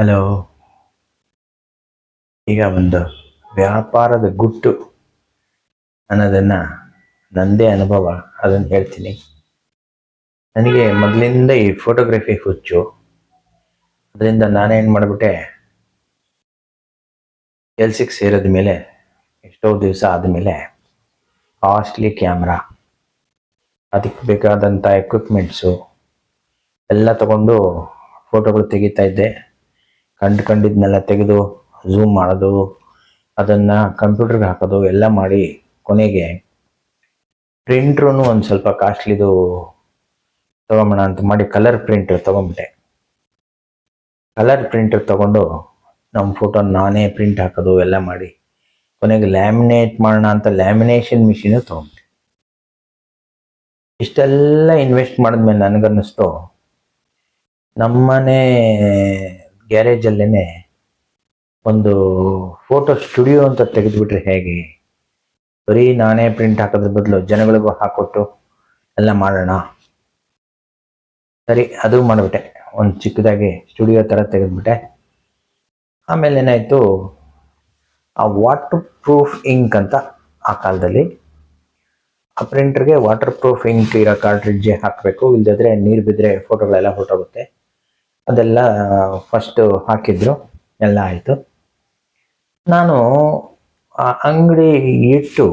Hello. ಈಗ ಒಂದು ವ್ಯಾಪಾರದ ಗುಟ್ಟು ಅನ್ನೋದನ್ನ ನಂದೇ ಅನುಭವ. ಅದನ್ನು ಹೇಳ್ತೀನಿ. ನನಗೆ ಮೊದಲಿಂದ ಈ ಫೋಟೋಗ್ರಫಿ ಹುಚ್ಚು. ಅದರಿಂದ ನಾನೇನು ಮಾಡಿಬಿಟ್ಟೆ? ಕೆಲ್ಸಕ್ಕೆ ಸೇರಿದ ಮೇಲೆ, ಎಷ್ಟೋ ದಿವಸ ಆದಮೇಲೆ ಕಾಸ್ಟ್ಲಿ ಕ್ಯಾಮ್ರಾ ಅದಕ್ಕೆ ಬೇಕಾದಂಥ ಎಕ್ವಿಪ್ಮೆಂಟ್ಸು ಎಲ್ಲ ತಗೊಂಡು ಫೋಟೋಗಳು ತೆಗಿತಾ ಇದ್ದೆ. ಕಂಡು ಕಂಡಿದ್ನೆಲ್ಲ ತೆಗೆದು ಝೂಮ್ ಮಾಡೋದು, ಅದನ್ನು ಕಂಪ್ಯೂಟರ್ಗೆ ಹಾಕೋದು, ಎಲ್ಲ ಮಾಡಿ ಕೊನೆಗೆ ಪ್ರಿಂಟ್ರೂ ಒಂದು ಸ್ವಲ್ಪ ಕಾಸ್ಟ್ಲಿದು ತೊಗೊಂಬೋಣ ಅಂತ ಮಾಡಿ ಕಲರ್ ಪ್ರಿಂಟರ್ ತೊಗೊಂಬಿಟ್ಟೆ. ಕಲರ್ ಪ್ರಿಂಟರ್ ತೊಗೊಂಡು ನಮ್ಮ ಫೋಟೋ ನಾನೇ ಪ್ರಿಂಟ್ ಹಾಕೋದು, ಎಲ್ಲ ಮಾಡಿ ಕೊನೆಗೆ ಲ್ಯಾಮಿನೇಟ್ ಮಾಡೋಣ ಅಂತ ಲ್ಯಾಮಿನೇಷನ್ ಮಿಷಿನು ತೊಗೊಂಬಿಟ್ಟೆ. ಇಷ್ಟೆಲ್ಲ ಇನ್ವೆಸ್ಟ್ ಮಾಡಿದ್ಮೇಲೆ ನನಗನ್ನಿಸ್ತು, ನಮ್ಮನೆ ಗ್ಯಾರೇಜಲ್ಲೇ ಒಂದು ಫೋಟೋ ಸ್ಟುಡಿಯೋ ಅಂತ ತೆಗೆದುಬಿಟ್ರೆ ಹೇಗೆ? ಬರೀ ನಾನೇ ಪ್ರಿಂಟ್ ಹಾಕೋದ್ರ ಬದಲು ಜನಗಳಿಗೂ ಹಾಕೊಟ್ಟು ಎಲ್ಲ ಮಾಡೋಣ. ಸರಿ, ಅದು ಮಾಡಿಬಿಟ್ಟೆ. ಒಂದು ಚಿಕ್ಕದಾಗಿ ಸ್ಟುಡಿಯೋ ಥರ ತೆಗೆದುಬಿಟ್ಟೆ. ಆಮೇಲೆ ಏನಾಯಿತು? ಆ ವಾಟರ್ ಪ್ರೂಫ್ ಇಂಕ್ ಅಂತ ಆ ಕಾಲದಲ್ಲಿ ಆ ಪ್ರಿಂಟರ್ಗೆ ವಾಟರ್ ಪ್ರೂಫ್ ಇಂಕ್ ಇರೋ ಕಾರ್ಟ್ರಿಡ್ಜೆ ಹಾಕಬೇಕು. ಇಲ್ಲದಿದ್ರೆ ನೀರು ಬಿದ್ದರೆ ಫೋಟೋಗಳೆಲ್ಲ ಹೊರಟೋಗುತ್ತೆ. ಅದೆಲ್ಲ ಫಸ್ಟು ಹಾಕಿದ್ರು, ಎಲ್ಲ ಆಯಿತು. ನಾನು ಆ ಅಂಗಡಿ ಇಟ್ಟು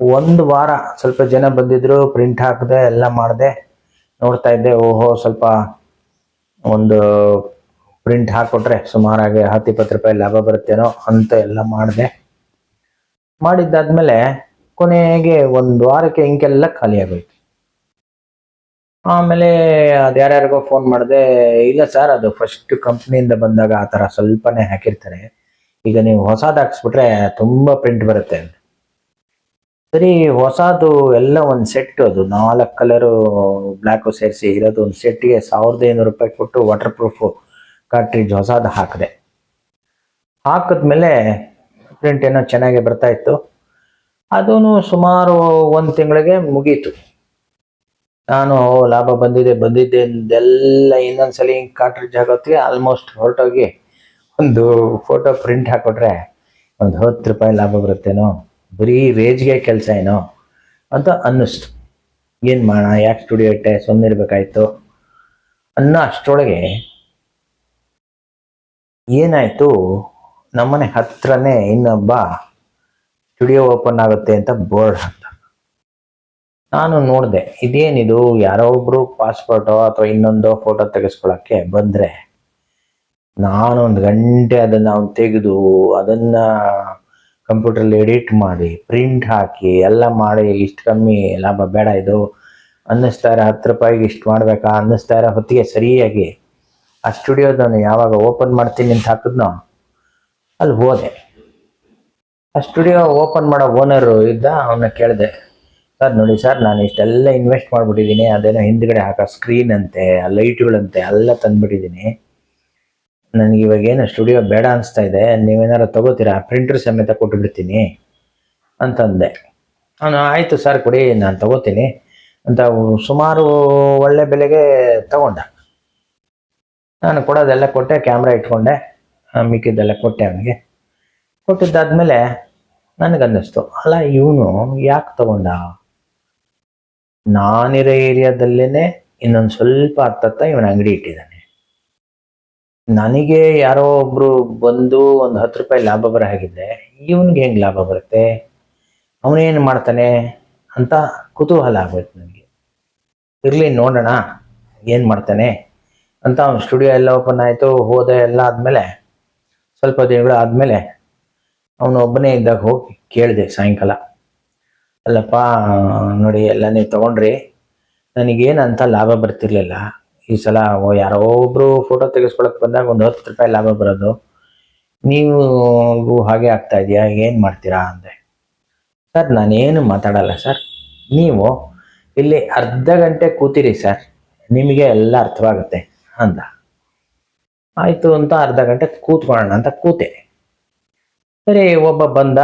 ಒಂದು ವಾರ ಸ್ವಲ್ಪ ಜನ ಬಂದಿದ್ರು ಪ್ರಿಂಟ್ ಹಾಕಿದೆ, ಎಲ್ಲ ಮಾಡಿದೆ. ನೋಡ್ತಾ ಇದ್ದೆ, ಓಹೋ, ಸ್ವಲ್ಪ ಒಂದು ಪ್ರಿಂಟ್ ಹಾಕ್ಕೊಟ್ರೆ ಸುಮಾರಾಗಿ ಹತ್ತು ಇಪ್ಪತ್ತು ರೂಪಾಯಿ ಲಾಭ ಬರುತ್ತೇನೋ ಅಂತ ಎಲ್ಲ ಮಾಡಿದೆ. ಮಾಡಿದ್ದಾದ್ಮೇಲೆ ಕೊನೆಗೆ ಒಂದು ವಾರಕ್ಕೆ ಇಂಕೆಲ್ಲ ಖಾಲಿ ಆಗೋಯ್ತು ಆಮೇಲೆ ಅದು ಯಾರ್ಯಾರಿಗೋ ಫೋನ್ ಮಾಡಿದೆ, ಇಲ್ಲ ಸರ್ ಅದು ಫಸ್ಟ್ ಕಂಪ್ನಿಯಿಂದ ಬಂದಾಗ ಆ ಥರ ಸ್ವಲ್ಪನೇ ಹಾಕಿರ್ತಾರೆ. ಈಗ ನೀವು ಹೊಸದು ಹಾಕ್ಸ್ಬಿಟ್ರೆ ತುಂಬ ಪ್ರಿಂಟ್ ಬರುತ್ತೆ ಸರಿ, ಹೊಸದು ಎಲ್ಲ ಒಂದು ಸೆಟ್ ಅದು ನಾಲ್ಕು ಕಲರು ಬ್ಲ್ಯಾಕು ಸೇರಿಸಿ ಇರೋದು ಒಂದು ಸೆಟ್ಗೆ ಸಾವಿರದ ಐನೂರು ರೂಪಾಯಿ ಕೊಟ್ಟು ವಾಟರ್ ಪ್ರೂಫು ಕಾರ್ಟ್ರಿಜ್ ಹೊಸದು ಹಾಕಿದೆ. ಹಾಕಿದ್ಮೇಲೆ ಪ್ರಿಂಟ್ ಏನೋ ಚೆನ್ನಾಗಿ ಬರ್ತಾ ಇತ್ತು. ಅದೂ ಸುಮಾರು ಒಂದು ತಿಂಗಳಿಗೆ ಮುಗೀತು. ನಾನು ಲಾಭ ಬಂದಿದೆ, ಬಂದಿದ್ದೆ ಅಂದೆಲ್ಲ ಇನ್ನೊಂದ್ಸಲಿ ಕಾಟ್ರಿಜ್ ಹಾಕೋತ್ತಿಗೆ ಆಲ್ಮೋಸ್ಟ್ ಹೊರಟೋಗಿ ಒಂದು ಫೋಟೋ ಪ್ರಿಂಟ್ ಹಾಕೊಟ್ರೆ ಒಂದು ಹತ್ತು ರೂಪಾಯಿ ಲಾಭ ಬರುತ್ತೇನೋ? ಬರೀ ರೇಜ್ಗೆ ಕೆಲಸ ಏನೋ? ಅಂತ ಅನ್ನಿಸ್ತು. ಏನು ಮಾಡೋಣ, ಯಾಕೆ ಸ್ಟುಡಿಯೋ ಇಟ್ಟೆ? ಸುಮ್ಮನೆ ಇರಬೇಕಾಯ್ತು. ಅನ್ನೋ ಅಷ್ಟರೊಳಗೆ ಏನಾಯಿತು? ನಮ್ಮನೆ ಹತ್ರನೇ ಇನ್ನೊಬ್ಬ ಸ್ಟುಡಿಯೋ ಓಪನ್ ಆಗುತ್ತೆ ಅಂತ ಬೋರ್ಡ್ ನಾನು ನೋಡಿದೆ, ಇದೇನಿದು? ಯಾರೋ ಒಬ್ರು ಪಾಸ್ಪೋರ್ಟೋ ಅಥವಾ ಇನ್ನೊಂದೋ ಫೋಟೋ ತೆಗೆಸ್ಕೊಳಕ್ಕೆ ಬಂದರೆ ಒಂದು ಗಂಟೆ ಅದನ್ನು ಅವ್ನು ತೆಗೆದು ಅದನ್ನು ಕಂಪ್ಯೂಟ್ರಲ್ಲಿ ಎಡಿಟ್ ಮಾಡಿ ಪ್ರಿಂಟ್ ಹಾಕಿ, ಎಲ್ಲ ಮಾಡಿ, ಇಷ್ಟು ಕಮ್ಮಿ ಲಾಭ ಬೇಡ ಇದು. ಅನ್ನಿಸ್ತಾ ಇರೋ ಹತ್ತು ರೂಪಾಯಿಗೆ ಇಷ್ಟು ಮಾಡಬೇಕಾ? ಅನ್ನಿಸ್ತಾ ಇರೋ ಹೊತ್ತಿಗೆ ಸರಿಯಾಗಿ ಆ ಸ್ಟುಡಿಯೋದನ್ನು ಯಾವಾಗ ಓಪನ್ ಮಾಡ್ತೀನಿ ಅಂತ ಹಾಕಿದ್ನೋ, ಅಲ್ಲಿ ಹೋದೆ. ಆ ಸ್ಟುಡಿಯೋ ಓಪನ್ ಮಾಡೋ ಓನರು ಇದ್ದ ಅವನ್ನ ಕೇಳಿದೆ ಸರ್ ನೋಡಿ ಸರ್, ನಾನು ಇಷ್ಟೆಲ್ಲ ಇನ್ವೆಸ್ಟ್ ಮಾಡಿಬಿಟ್ಟಿದ್ದೀನಿ. ಅದೇನೋ ಹಿಂದ್ಗಡೆ ಹಾಕೋ ಸ್ಕ್ರೀನ್ ಅಂತೆ, ಆ ಲೈಟ್ಗಳಂತೆ ಎಲ್ಲ ತಂದ್ಬಿಟ್ಟಿದ್ದೀನಿ. ನನಗೆ ಇವಾಗ ಏನು ಸ್ಟುಡಿಯೋ ಬೇಡ ಅನಿಸ್ತಾ ಇದೆ. ನೀವೇನಾರು ತಗೋತೀರಾ? ಪ್ರಿಂಟರ್ ಸಮೇತ ಕೊಟ್ಟುಬಿಡ್ತೀನಿ ಅಂತಂದೆ. ನಾನು ಆಯಿತು ಸರ್, ಕೊಡಿ, ನಾನು ತಗೋತೀನಿ ಅಂತ ಸುಮಾರು ಒಳ್ಳೆ ಬೆಲೆಗೆ ತಗೊಂಡ. ನಾನು ಕೊಡೋದೆಲ್ಲ ಕೊಟ್ಟೆ ಕ್ಯಾಮ್ರಾ ಇಟ್ಕೊಂಡೆ ಮಿಕ್ಕಿದ್ದೆಲ್ಲ ಕೊಟ್ಟೆ ಅವನಿಗೆ. ಕೊಟ್ಟಿದ್ದಾದ್ಮೇಲೆ ನನಗನ್ನಿಸ್ತು, ಅಲ್ಲ ಇವನು ಯಾಕೆ ತಗೊಂಡ? ನಾನಿರೋ ಏರಿಯಾದಲ್ಲೇನೆ ಇನ್ನೊಂದು ಸ್ವಲ್ಪ ಹತ್ತತ್ತ ಇವನ ಅಂಗಡಿ ಇಟ್ಟಿದ್ದಾನೆ. ನನಗೆ ಯಾರೋ ಒಬ್ರು ಬಂದು ಒಂದು ಹತ್ತು ರೂಪಾಯಿ ಲಾಭ ಬರ ಹಾಗಿದ್ರೆ ಇವನಿಗೆ ಹೆಂಗೆ ಲಾಭ ಬರುತ್ತೆ? ಅವನೇನು ಮಾಡ್ತಾನೆ ಅಂತ ಕುತೂಹಲ ಆಗೋಯ್ತು ನನಗೆ. ಇರಲಿ ನೋಡೋಣ, ಏನು ಮಾಡ್ತಾನೆ ಅಂತ ಅವ್ನ ಸ್ಟುಡಿಯೋ ಎಲ್ಲ ಓಪನ್ ಆಯಿತು, ಹೋದೆ ಎಲ್ಲ ಆದಮೇಲೆ, ಸ್ವಲ್ಪ ದಿನಗಳು ಆದಮೇಲೆ ಅವನು ಒಬ್ಬನೇ ಇದ್ದಾಗ ಹೋಗಿ ಕೇಳಿದೆ ಸಾಯಂಕಾಲ. ಅಲ್ಲಪ್ಪ, ನೋಡಿ, ಎಲ್ಲ ನೀವು ತೊಗೊಂಡ್ರಿ. ನನಗೇನು ಅಂತ ಲಾಭ ಬರ್ತಿರ್ಲಿಲ್ಲ. ಈ ಸಲ ಯಾರೋ ಒಬ್ಬರು ಫೋಟೋ ತೆಗೆಸ್ಕೊಳಕ್ಕೆ ಬಂದಾಗ ಒಂದು ಹತ್ತು ರೂಪಾಯಿ ಲಾಭ ಬರೋದು. ನೀವು ಹಾಗೆ ಆಗ್ತಾ ಇದೆಯಾ? ಏನು ಮಾಡ್ತೀರಾ ಅಂದೆ. ಸರ್, ನಾನೇನು ಮಾತಾಡಲ್ಲ ಸರ್. ನೀವು ಇಲ್ಲಿ ಅರ್ಧ ಗಂಟೆ ಕೂತಿರಿ ಸರ್. ನಿಮಗೆ ಎಲ್ಲ ಅರ್ಥವಾಗುತ್ತೆ ಅಂದ. ಆಯಿತು ಅಂತ ಅರ್ಧ ಗಂಟೆ ಕೂತ್ಕೊಳ್ಳೋಣ ಅಂತ ಕೂತೆ. ಸರಿ, ಒಬ್ಬ ಬಂದ.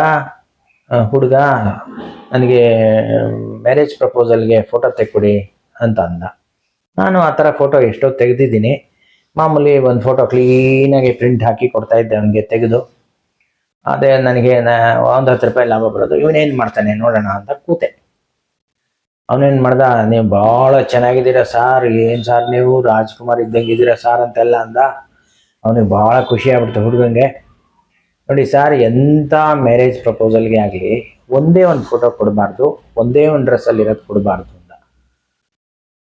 ಹುಡುಗ, ನನಗೆ ಮ್ಯಾರೇಜ್ ಪ್ರಪೋಸಲ್ಗೆ ಫೋಟೋ ತೆಕ್ಕೊಡಿ ಅಂತ ಅಂದ. ನಾನು ಆ ಥರ ಫೋಟೋ ಎಷ್ಟೋ ತೆಗೆದಿದ್ದೀನಿ. ಮಾಮೂಲಿ ಒಂದು ಫೋಟೋ ಕ್ಲೀನಾಗಿ ಪ್ರಿಂಟ್ ಹಾಕಿ ಕೊಡ್ತಾ ಇದ್ದೆ ಅವನಿಗೆ ತೆಗೆದು. ಅದೇ ನನಗೆ ಒಂದು ಹತ್ತು ರೂಪಾಯಿ ಲಾಭ ಬರೋದು. ಇವನೇನು ಮಾಡ್ತಾನೆ ನೋಡೋಣ ಅಂತ ಕೂತೆ. ಅವನೇನು ಮಾಡ್ದ, ನೀವು ಭಾಳ ಚೆನ್ನಾಗಿದ್ದೀರಾ ಸಾರ್, ಏನು ಸಾರ್ ನೀವು? ರಾಜ್ಕುಮಾರ್ ಇದ್ದಂಗೆ ಇದ್ದೀರಾ ಸಾರ್? ಅಂತೆಲ್ಲ ಅಂದ. ಅವನಿಗೆ ಭಾಳ ಖುಷಿ ಆಗ್ಬಿಡ್ತು ಹುಡುಗಂಗೆ. ನೋಡಿ ಸರ್ ಎಂಥ ಮ್ಯಾರೇಜ್ ಪ್ರಪೋಸಲ್ಗೆ ಆಗಲಿ ಒಂದೇ ಒಂದು ಫೋಟೋ ಕೊಡಬಾರ್ದು, ಒಂದೇ ಒಂದು ಡ್ರೆಸ್ಸಲ್ಲಿ ಇರೋದು ಕೊಡಬಾರ್ದು ಅಂತ.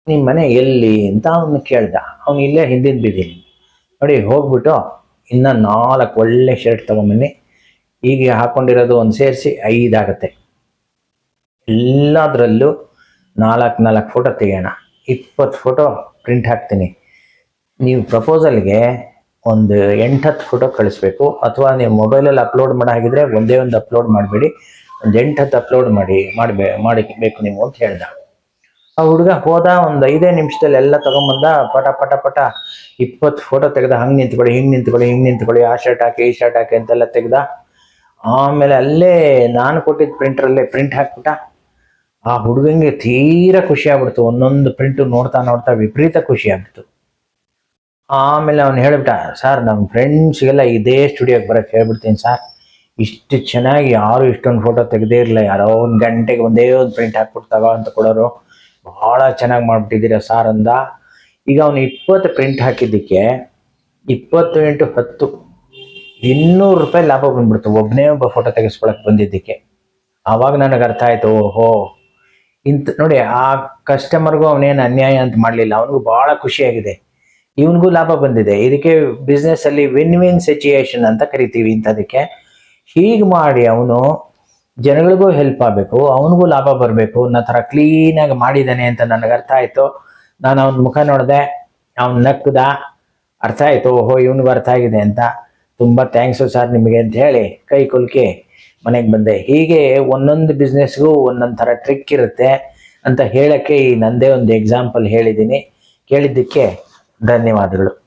ನಿಮ್ಮ ಮನೆ ಎಲ್ಲಿ ಅಂತ ಅವನು ಕೇಳ್ದ. ಅವನು ಇಲ್ಲೇ ಹಿಂದಿನ ಬಿದ್ದೀನಿ ನೋಡಿ, ಹೋಗ್ಬಿಟ್ಟು ಇನ್ನು ನಾಲ್ಕು ಒಳ್ಳೆ ಶರ್ಟ್ ತೊಗೊಂಬನ್ನಿ. ಈಗ ಹಾಕೊಂಡಿರೋದು ಒಂದು ಸೇರಿಸಿ ಐದಾಗತ್ತೆ. ಎಲ್ಲದರಲ್ಲೂ ನಾಲ್ಕು ನಾಲ್ಕು ಫೋಟೋ ತೆಗೆಯೋಣ. ಇಪ್ಪತ್ತು ಫೋಟೋ ಪ್ರಿಂಟ್ ಹಾಕ್ತೀನಿ. ನೀವು ಪ್ರಪೋಸಲ್ಗೆ ಒಂದು ಎಂಟತ್ತು ಫೋಟೋ ಕಳಿಸ್ಬೇಕು. ಅಥವಾ ನೀವು ಮೊಬೈಲಲ್ಲಿ ಅಪ್ಲೋಡ್ ಮಾಡೋ ಹಾಗಿದ್ರೆ ಒಂದೇ ಒಂದು ಅಪ್ಲೋಡ್ ಮಾಡಬೇಡಿ. ಒಂದು ಎಂಟತ್ತು ಅಪ್ಲೋಡ್ ಮಾಡಿ, ಮಾಡಬೇ ಮಾಡಬೇಕು ನೀವು ಅಂತ ಹೇಳ್ದ. ಆ ಹುಡುಗ ಹೋದ ಒಂದು ಐದೇ ನಿಮಿಷದಲ್ಲಿ ಎಲ್ಲ ತಗೊಂಬಂದ ಪಟ ಪಟ ಪಟ ಇಪ್ಪತ್ತು ಫೋಟೋ ತೆಗೆದ ಹಂಗೆ ನಿಂತ್ಕೊಳ್ಳಿ, ಹಿಂಗೆ ನಿಂತ್ಕೊಳ್ಳಿ ಹಿಂಗೆ ನಿಂತ್ಕೊಳ್ಳಿ, ಆ ಶರ್ಟ್ ಹಾಕಿ, ಈ ಶರ್ಟ್ ಹಾಕಿ ಅಂತೆಲ್ಲ ತೆಗೆದ. ಆಮೇಲೆ ಅಲ್ಲೇ ನಾನು ಕೊಟ್ಟಿದ್ದ ಪ್ರಿಂಟ್ರಲ್ಲೇ ಪ್ರಿಂಟ್ ಹಾಕ್ಬಿಟ್ಟ. ಆ ಹುಡುಗಂಗೆ ತೀರಾ ಖುಷಿ ಆಗ್ಬಿಡ್ತು. ಒಂದೊಂದು ಪ್ರಿಂಟು ನೋಡ್ತಾ ನೋಡ್ತಾ ವಿಪರೀತ ಖುಷಿ ಆಗ್ಬಿಡ್ತು. ಆಮೇಲೆ ಅವ್ನು ಹೇಳಿಬಿಟ್ಟ, ಸರ್ ನಮ್ಮ ಫ್ರೆಂಡ್ಸ್ಗೆಲ್ಲ ಇದೇ ಸ್ಟುಡಿಯೋಗೆ ಬರೋಕ್ಕೆ ಹೇಳ್ಬಿಡ್ತೀನಿ ಸರ್. ಇಷ್ಟು ಚೆನ್ನಾಗಿ ಯಾರು ಇಷ್ಟೊಂದು ಫೋಟೋ ತೆಗೆದೇ ಇರಲಿಲ್ಲ. ಯಾರೋ ಒಂದು ಗಂಟೆಗೆ ಒಂದೇ ಒಂದು ಪ್ರಿಂಟ್ ಹಾಕ್ಬಿಟ್ಟು ತಗೋ ಅಂತ ಕೊಡೋರು. ಭಾಳ ಚೆನ್ನಾಗಿ ಮಾಡ್ಬಿಟ್ಟಿದ್ದೀರಾ ಸರ್ ಅಂದ. ಈಗ ಅವನು ಇಪ್ಪತ್ತು ಪ್ರಿಂಟ್ ಹಾಕಿದ್ದಕ್ಕೆ ಇಪ್ಪತ್ತು ಇಂಟು ಹತ್ತು ಇನ್ನೂರು ರೂಪಾಯಿ ಲಾಭ ಬಂದ್ಬಿಡ್ತು. ಒಬ್ಬನೇ ಒಬ್ಬ ಫೋಟೋ ತೆಗೆಸ್ಕೊಳಕ್ಕೆ ಬಂದಿದ್ದಕ್ಕೆ. ಆವಾಗ ನನಗೆ ಅರ್ಥ ಆಯ್ತು, ಓಹೋ. ಇಂಥ ನೋಡಿ, ಆ ಕಸ್ಟಮರ್ಗೂ ಅವನೇನು ಅನ್ಯಾಯ ಅಂತ ಮಾಡಲಿಲ್ಲ. ಅವನಿಗೂ ಭಾಳ ಖುಷಿಯಾಗಿದೆ. ಇವನಿಗೂ ಲಾಭ ಬಂದಿದೆ. ಇದಕ್ಕೆ ಬಿಸ್ನೆಸ್ ಅಲ್ಲಿ ವಿನ್ ವಿನ್ ಸಿಚುಯೇಷನ್ ಅಂತ ಕರಿತೀವಿ ಇಂಥದಕ್ಕೆ. ಹೀಗೆ ಮಾಡಿ ಅವನು ಜನಗಳಿಗೂ ಹೆಲ್ಪ್ ಆಗಬೇಕು, ಅವನಿಗೂ ಲಾಭ ಬರಬೇಕು. ಅನ್ನೋ ಥರ ಕ್ಲೀನಾಗಿ ಮಾಡಿದ್ದಾನೆ ಅಂತ ನನಗೆ ಅರ್ಥ ಆಯಿತು. ನಾನು ಅವನ ಮುಖ ನೋಡಿದೆ, ಅವನು ನಕ್ಕದ ಅರ್ಥ ಆಯಿತು. ಓಹೋ, ಇವನಿಗೂ ಅರ್ಥ ಆಗಿದೆ ಅಂತ. ತುಂಬ ಥ್ಯಾಂಕ್ಸು ಸರ್ ನಿಮಗೆ ಅಂತ ಹೇಳಿ ಕೈ ಕುಲ್ಕಿ ಮನೆಗೆ ಬಂದೆ. ಹೀಗೆ ಒಂದೊಂದು ಬಿಸ್ನೆಸ್ಗೂ ಒಂದೊಂದು ಥರ ಟ್ರಿಕ್ ಇರುತ್ತೆ ಅಂತ ಹೇಳಕ್ಕೆ ಈ ನಂದೇ ಒಂದು ಎಕ್ಸಾಂಪಲ್ ಹೇಳಿದ್ದೀನಿ. ಕೇಳಿದ್ದಕ್ಕೆ ಧನ್ಯವಾದಗಳು.